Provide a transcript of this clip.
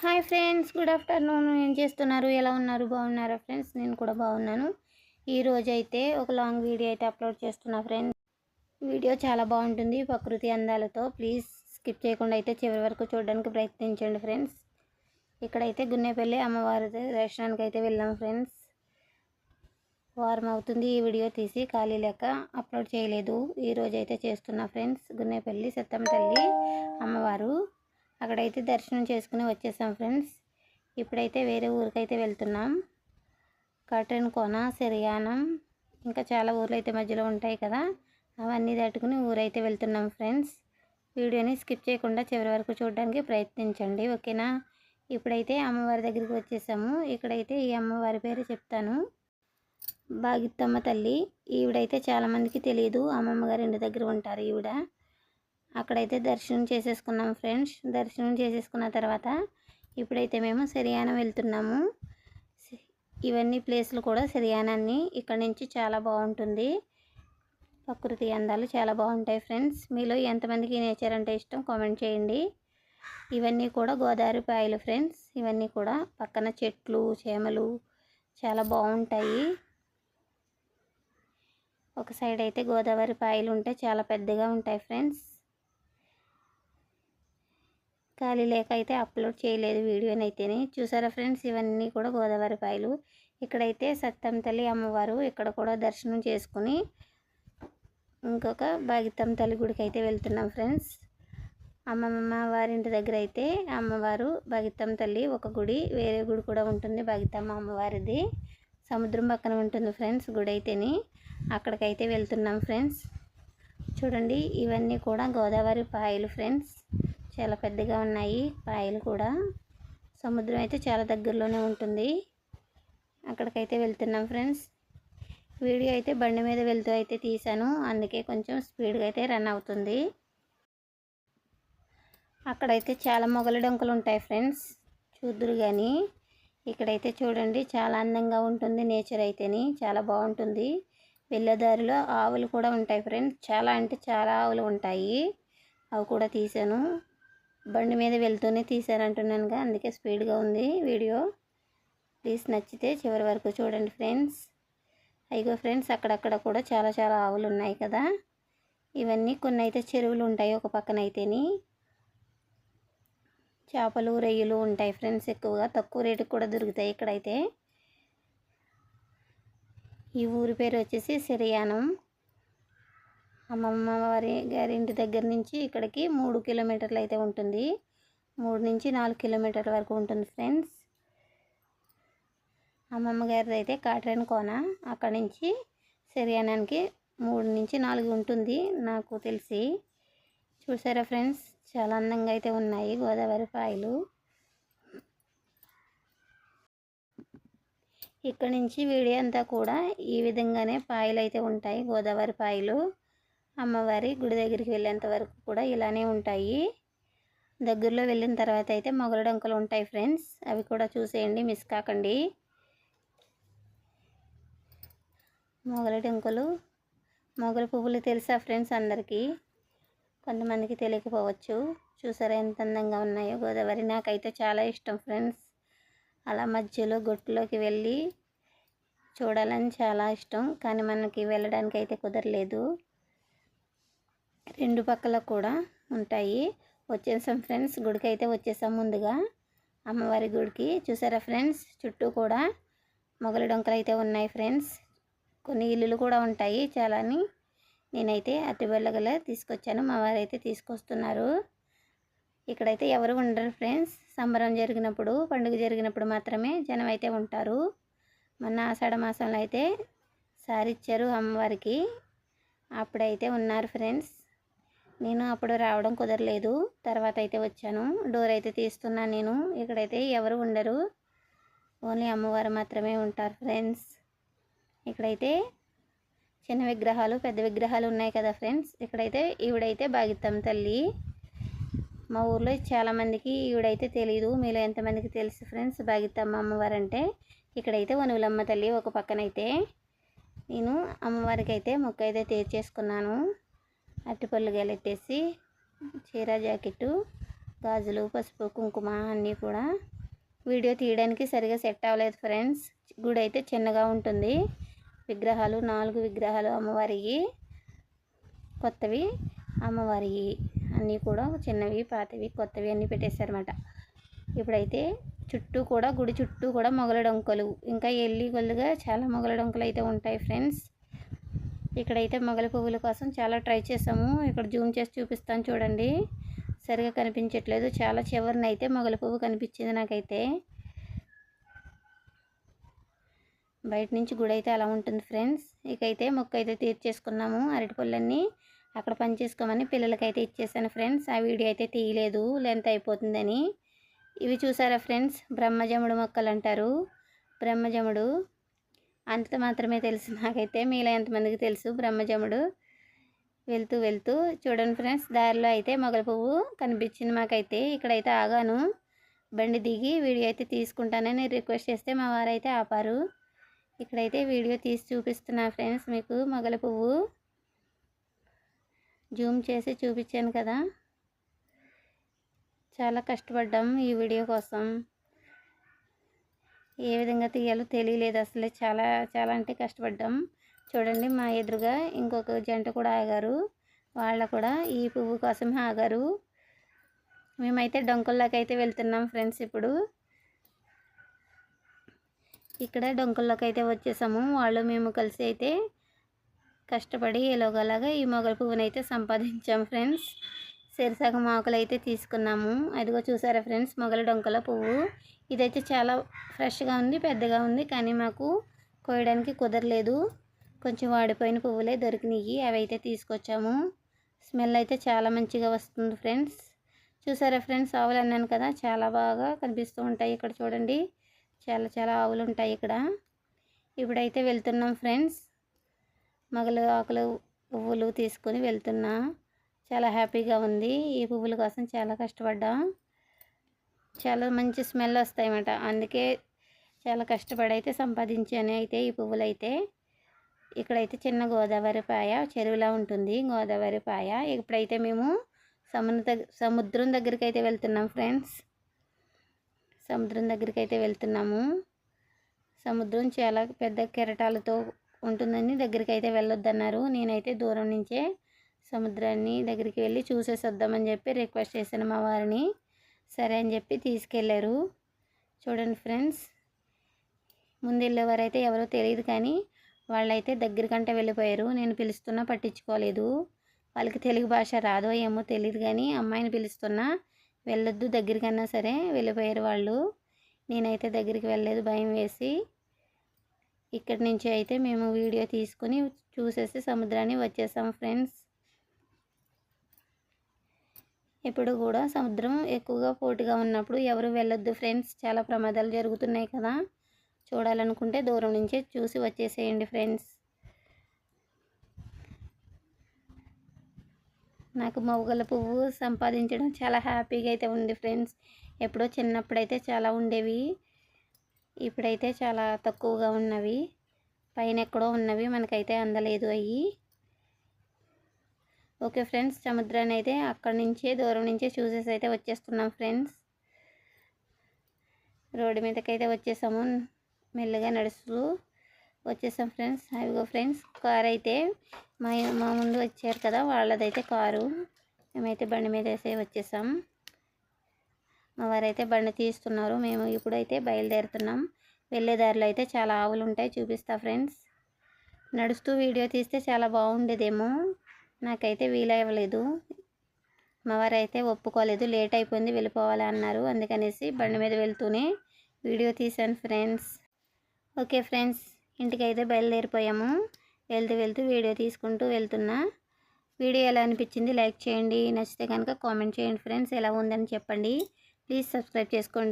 Hi friends good afternoon. ఏం చేస్తున్నారు? ఎలా ఉన్నారు? బాగున్నారా ఫ్రెండ్స్? నేను కూడా బాగున్నాను. ఈ అయితే ఒక లాంగ్ వీడియో అయితే అప్లోడ్ చేస్తున్నా ఫ్రెండ్స్. వీడియో చాలా బాగుంటుంది ప్రకృతి అందాలతో. ప్లీజ్ స్కిప్ చేయకుండా అయితే చివరి వరకు చూడడానికి ప్రయత్నించండి ఫ్రెండ్స్. ఇక్కడైతే గున్నేపల్లి అమ్మవారి దర్శనానికి అయితే వెళ్ళాం ఫ్రెండ్స్. వారం అవుతుంది ఈ వీడియో తీసి ఖాళీ లెక్క అప్లోడ్ చేయలేదు. ఈ అయితే చేస్తున్నా ఫ్రెండ్స్ గున్నేపల్లి సత్తమ్మ తల్లి అమ్మవారు. అక్కడైతే దర్శనం చేసుకుని వచ్చేసాం ఫ్రెండ్స్. ఇప్పుడైతే వేరే ఊరికైతే వెళ్తున్నాం. కటన్ కోన సిరియానం ఇంకా చాలా ఊర్లు అయితే మధ్యలో ఉంటాయి కదా. అవన్నీ దాటుకుని ఊరైతే వెళ్తున్నాం ఫ్రెండ్స్. వీడియోని స్కిప్ చేయకుండా చివరి వరకు చూడడానికి ప్రయత్నించండి ఓకేనా? ఇప్పుడైతే అమ్మవారి దగ్గరికి వచ్చేసాము. ఇక్కడైతే ఈ అమ్మవారి పేరు చెప్తాను. బాగిత్తమ్మ తల్లి. ఈవిడైతే చాలామందికి తెలియదు. అమ్మమ్మ గారి ఇంటి దగ్గర ఉంటారు ఈవిడ. అక్కడైతే దర్శనం చేసేసుకున్నాం ఫ్రెండ్స్. దర్శనం చేసేసుకున్న తర్వాత ఇప్పుడైతే మేము సిరియానం వెళ్తున్నాము. ఇవన్నీ ప్లేస్లు కూడా సిరియానాన్ని ఇక్కడ నుంచి చాలా బాగుంటుంది. ప్రకృతి అందాలు చాలా బాగుంటాయి ఫ్రెండ్స్. మీలో ఎంతమందికి నేచర్ అంటే ఇష్టం కామెంట్ చేయండి. ఇవన్నీ కూడా గోదావరి పాయలు ఫ్రెండ్స్. ఇవన్నీ కూడా పక్కన చెట్లు చేమలు చాలా బాగుంటాయి. ఒక సైడ్ అయితే గోదావరి పాయలు ఉంటే చాలా పెద్దగా ఉంటాయి ఫ్రెండ్స్. ఖాళీ లేక అయితే అప్లోడ్ చేయలేదు వీడియోని అయితేనే. చూసారా ఫ్రెండ్స్? ఇవన్నీ కూడా గోదావరి పాయలు ఇక్కడైతే సత్తం తల్లి అమ్మవారు ఇక్కడ కూడా దర్శనం చేసుకుని ఇంకొక బాగితం తల్లి గుడికి అయితే వెళ్తున్నాం ఫ్రెండ్స్. అమ్మమ్మ వారింటి దగ్గర అయితే అమ్మవారు బాగితం తల్లి ఒక గుడి వేరే గుడి కూడా ఉంటుంది బాగితమ్మ అమ్మవారిది. సముద్రం పక్కన ఉంటుంది ఫ్రెండ్స్ గుడి అయితేని. అక్కడికైతే వెళ్తున్నాం ఫ్రెండ్స్. చూడండి ఇవన్నీ కూడా గోదావరి పాయలు ఫ్రెండ్స్. చాలా పెద్దగా ఉన్నాయి పాయలు కూడా. సముద్రం అయితే చాలా దగ్గరలోనే ఉంటుంది. అక్కడికైతే వెళ్తున్నాం ఫ్రెండ్స్. వీడియో అయితే బండి మీద వెళ్తూ అయితే తీశాను. అందుకే కొంచెం స్పీడ్గా అయితే రన్ అవుతుంది. అక్కడైతే చాలా మొగలి డొంకలు ఉంటాయి ఫ్రెండ్స్. చూద్దురు కానీ ఇక్కడైతే చూడండి చాలా అందంగా ఉంటుంది నేచర్ అయితేని. చాలా బాగుంటుంది. వెళ్ళేదారిలో ఆవులు కూడా ఉంటాయి ఫ్రెండ్స్. చాలా అంటే చాలా ఆవులు ఉంటాయి. అవి కూడా తీసాను బండి మీద వెళ్తూనే తీశారంటున్నానుగా. అందుకే స్పీడ్గా ఉంది వీడియో. ప్లీజ్ నచ్చితే చివరి వరకు చూడండి ఫ్రెండ్స్. అయిగో ఫ్రెండ్స్ అక్కడక్కడ కూడా చాలా చాలా ఆవులు ఉన్నాయి కదా. ఇవన్నీ కొన్ని అయితే చెరువులు ఉంటాయి ఒక పక్కన అయితేని చేపలు రొయ్యలు ఉంటాయి ఫ్రెండ్స్ ఎక్కువగా. తక్కువ రేటుకి కూడా దొరుకుతాయి ఇక్కడైతే. ఈ ఊరి పేరు వచ్చేసి సిరియానం అమ్మమ్మ వారి గారి ఇంటి దగ్గర నుంచి ఇక్కడికి మూడు కిలోమీటర్లు అయితే ఉంటుంది. మూడు నుంచి నాలుగు కిలోమీటర్ల వరకు ఉంటుంది ఫ్రెండ్స్. అమ్మమ్మ గారిది అయితే కాటరన్ కోన. అక్కడి నుంచి సిరియానానికి మూడు నుంచి నాలుగు ఉంటుంది నాకు తెలిసి. చూసారా ఫ్రెండ్స్? చాలా అందంగా అయితే ఉన్నాయి గోదావరి పాయలు. ఇక్కడ నుంచి వీడియో అంతా కూడా ఈ విధంగానే పాయలు అయితే ఉంటాయి గోదావరి పాయలు. అమ్మవారి గుడి దగ్గరికి వెళ్ళేంత వరకు కూడా ఇలానే ఉంటాయి. దగ్గరలో వెళ్ళిన తర్వాత అయితే మొగలడంకలు ఉంటాయి ఫ్రెండ్స్. అవి కూడా చూసేయండి మిస్ కాకండి. మొగలడంకలు మొగల పువ్వులు తెలుసా ఫ్రెండ్స్ అందరికీ? కొంతమందికి తెలియకపోవచ్చు. చూసారా ఎంత అందంగా ఉన్నాయో గోదావరి. నాకైతే చాలా ఇష్టం ఫ్రెండ్స్. అలా మధ్యలో గొట్టులోకి వెళ్ళి చూడాలని చాలా ఇష్టం. కానీ మనకి వెళ్ళడానికి అయితే కుదరలేదు. రెండు పక్కల కూడా ఉంటాయి. వచ్చేసాం ఫ్రెండ్స్. గుడికి అయితే వచ్చేసాం ముందుగా. అమ్మవారి గుడికి. చూసారా ఫ్రెండ్స్? చుట్టూ కూడా మొగలి డొంకలు అయితే ఉన్నాయి ఫ్రెండ్స్. కొన్ని ఇల్లులు కూడా ఉంటాయి చాలాని. నేనైతే అరటిబెల్లగల తీసుకొచ్చాను. మా వారైతే తీసుకొస్తున్నారు. ఇక్కడైతే ఎవరు ఉండరు ఫ్రెండ్స్. సంబరం జరిగినప్పుడు పండుగ జరిగినప్పుడు మాత్రమే జనం అయితే ఉంటారు. మొన్న ఆషాఢ మాసంలో అయితే సారిచ్చారు అమ్మవారికి. అప్పుడైతే ఉన్నారు ఫ్రెండ్స్. నేను అప్పుడు రావడం కుదరలేదు. తర్వాత అయితే వచ్చాను. డోర్ అయితే తీస్తున్నాను నేను. ఇక్కడైతే ఎవరు ఉండరు. ఓన్లీ అమ్మవారు మాత్రమే ఉంటారు ఫ్రెండ్స్. ఇక్కడైతే చిన్న విగ్రహాలు పెద్ద విగ్రహాలు ఉన్నాయి కదా ఫ్రెండ్స్. ఇక్కడైతే ఈవిడైతే బాగిత్తం తల్లి. మా ఊర్లో చాలామందికి ఈవిడైతే తెలియదు మీలో ఎంతమందికి తెలుసు ఫ్రెండ్స్? బాగిత్తమ్మ అమ్మవారు అంటే ఇక్కడైతే వనువులమ్మ తల్లి ఒక పక్కనైతే. నేను అమ్మవారికి అయితే మొక్క అయితే తీర్చేసుకున్నాను అరటిపళ్ళు గెలెట్టేసి చీర జాకెట్టు గాజులు పసుపు కుంకుమ అన్నీ కూడా వీడియో తీయడానికి సరిగా సెట్ అవ్వలేదు ఫ్రెండ్స్. గుడి అయితే చిన్నగా ఉంటుంది. విగ్రహాలు నాలుగు విగ్రహాలు అమ్మవారికి కొత్తవి అమ్మవారికి అన్నీ కూడా చిన్నవి పాతవి కొత్తవి అన్నీ పెట్టేశారన్నమాట. ఇప్పుడైతే చుట్టూ కూడా గుడి చుట్టూ కూడా మొగల డొంకలు. ఇంకా ఎల్లి గొల్లుగా చాలా మొగల డొంకలు అయితే ఉంటాయి ఫ్రెండ్స్. ఇక్కడైతే మొగలి పువ్వుల కోసం చాలా ట్రై చేసాము ఇక్కడ జూమ్ చేసి చూపిస్తాను చూడండి. సరిగా కనిపించట్లేదు. చాలా చివరిన అయితే మొగలి పువ్వు కనిపించింది నాకైతే. బయట నుంచి గుడి అయితే అలా ఉంటుంది ఫ్రెండ్స్. ఇకైతే మొక్క అయితే తీర్చేసుకున్నాము అరటిపళ్ళన్నీ అక్కడ పని చేసుకోమని పిల్లలకైతే ఇచ్చేసాను ఫ్రెండ్స్. ఆ వీడియో అయితే తీయలేదు లెంత్ అయిపోతుందని. ఇవి చూసారా ఫ్రెండ్స్? బ్రహ్మజముడు మొక్కలు అంటారు. బ్రహ్మజముడు అంత మాత్రమే తెలుసు. నాకైతే మీలో ఎంతమందికి తెలుసు? బ్రహ్మజముడు వెళ్తూ వెళ్తూ చూడండి ఫ్రెండ్స్ దారిలో అయితే మొగల పువ్వు కనిపించింది మాకైతే. ఇక్కడైతే ఆగాను. బండి దిగి వీడియో అయితే తీసుకుంటానని రిక్వెస్ట్ చేస్తే మా వారైతే ఆపారు. ఇక్కడైతే వీడియో తీసి చూపిస్తున్నా ఫ్రెండ్స్ మీకు మొగల పువ్వు జూమ్ చేసి చూపించాను కదా. చాలా కష్టపడ్డాం ఈ వీడియో కోసం. ఏ విధంగా తీయాలో తెలియలేదు. అసలు చాలా చాలా అంటే కష్టపడ్డాం. చూడండి మా ఎదురుగా ఇంకొక జంట కూడా ఆగారు. వాళ్ళ కూడా ఈ పువ్వు కోసమే ఆగారు. మేమైతే డొంకల్లోకైతే అయితే వెళ్తున్నాం ఫ్రెండ్స్ ఇప్పుడు. ఇక్కడ డొంకల్లోకైతే అయితే వచ్చేసాము. వాళ్ళు మేము కలిసి అయితే కష్టపడి ఎలాగోలాగా ఈ మొగల పువ్వునైతే సంపాదించాం ఫ్రెండ్స్. సరిసగం ఆకులు అయితే తీసుకున్నాము. అదిగో చూసారా ఫ్రెండ్స్ మొగల డొంకల పువ్వు. ఇదైతే చాలా ఫ్రెష్గా ఉంది పెద్దగా ఉంది కానీ మాకు కోయడానికి కుదరలేదు. కొంచెం వాడిపోయిన పువ్వులే దొరికినాయి అవి అయితే తీసుకొచ్చాము. స్మెల్ అయితే చాలా మంచిగా వస్తుంది ఫ్రెండ్స్. చూసారా ఫ్రెండ్స్ ఆవులు అన్నాను కదా చాలా బాగా కనిపిస్తూ ఉంటాయి ఇక్కడ చూడండి. చాలా చాలా ఆవులు ఉంటాయి ఇక్కడ. ఇప్పుడైతే వెళ్తున్నాం ఫ్రెండ్స్. మగలు ఆకులు పువ్వులు తీసుకొని వెళ్తున్నా. చాలా హ్యాపీగా ఉంది. ఈ పువ్వుల కోసం చాలా కష్టపడ్డాం. చాలా మంచి స్మెల్ వస్తాయన్నమాట. అందుకే చాలా కష్టపడి అయితే సంపాదించాను అయితే ఈ పువ్వులు అయితే ఇక్కడైతే చిన్న గోదావరి పాయ చెరువులా ఉంటుంది. గోదావరి పాయ. ఇప్పుడైతే మేము సముద్ర సముద్రం దగ్గరికి అయితే వెళ్తున్నాం ఫ్రెండ్స్. సముద్రం దగ్గరికి అయితే వెళ్తున్నాము. సముద్రం చాలా పెద్ద కెరటాలతో ఉంటుందని దగ్గరికి అయితే వెళ్ళొద్దన్నారు. నేనైతే దూరం నుంచే సముద్రాన్ని దగ్గరికి వెళ్ళి చూసేసి వద్దామని చెప్పి రిక్వెస్ట్ చేశాను మా వారిని. సరే అని చెప్పి తీసుకెళ్ళారు చూడండి ఫ్రెండ్స్ ముందు వెళ్ళేవారైతే ఎవరో తెలియదు కానీ వాళ్ళైతే దగ్గరికంటే వెళ్ళిపోయారు. నేను పిలుస్తున్నా పట్టించుకోలేదు. వాళ్ళకి తెలుగు భాష రాదో ఏమో తెలియదు కానీ అమ్మాయిని పిలుస్తున్నా వెళ్ళొద్దు దగ్గరికన్నా సరే వెళ్ళిపోయారు వాళ్ళు. నేనైతే దగ్గరికి వెళ్ళలేదు భయం వేసి. ఇక్కడి నుంచి అయితే మేము వీడియో తీసుకుని చూసేసి సముద్రాన్ని వచ్చేసాం ఫ్రెండ్స్. ఇప్పుడు కూడా సముద్రం ఎక్కువగా పోటుగా ఉన్నప్పుడు ఎవరు వెళ్ళొద్దు ఫ్రెండ్స్. చాలా ప్రమాదాలు జరుగుతున్నాయి కదా. చూడాలనుకుంటే దూరం నుంచే చూసి వచ్చేసేయండి ఫ్రెండ్స్. నాకు మొగల పువ్వు సంపాదించడం చాలా హ్యాపీగా అయితే ఉంది ఫ్రెండ్స్. ఎప్పుడో చిన్నప్పుడైతే చాలా ఉండేవి. ఇప్పుడైతే చాలా తక్కువగా ఉన్నవి. పైన ఎక్కడో ఉన్నవి మనకైతే అందలేదు అవి ఓకే ఫ్రెండ్స్ సముద్రాన్ని అయితే అక్కడి నుంచే దూరం నుంచే చూసేసి అయితే వచ్చేస్తున్నాం ఫ్రెండ్స్. రోడ్డు మీదకైతే వచ్చేసాము. మెల్లగా నడుస్తూ వచ్చేసాం ఫ్రెండ్స్. అవిగో ఫ్రెండ్స్ కార్ అయితే మా మా ముందు వచ్చారు కదా వాళ్ళదైతే కారు. మేమైతే బండి మీద వేసే వచ్చేసాం. మా వారైతే బండి తీస్తున్నారు. మేము ఇప్పుడైతే బయలుదేరుతున్నాం. వెళ్ళే దారిలో అయితే చాలా ఆవులు ఉంటాయి చూపిస్తా ఫ్రెండ్స్. నడుస్తూ వీడియో తీస్తే చాలా బాగుండేదేమో. నాకైతే వీలవ్వలేదు. మా వారు అయితే ఒప్పుకోలేదు. లేట్ అయిపోయింది వెళ్ళిపోవాలి అన్నారు. అందుకనేసి బండి మీద వెళ్తూనే వీడియో తీశాను ఫ్రెండ్స్. ఓకే ఫ్రెండ్స్ ఇంటికైతే బయలుదేరిపోయాము. వెళ్తూ వెళ్తూ వీడియో తీసుకుంటూ వెళ్తున్నా. వీడియో ఎలా అనిపించింది లైక్ చేయండి. నచ్చితే కనుక కామెంట్ చేయండి ఫ్రెండ్స్. ఎలా ఉందని చెప్పండి. ప్లీజ్ సబ్స్క్రైబ్ చేసుకోండి.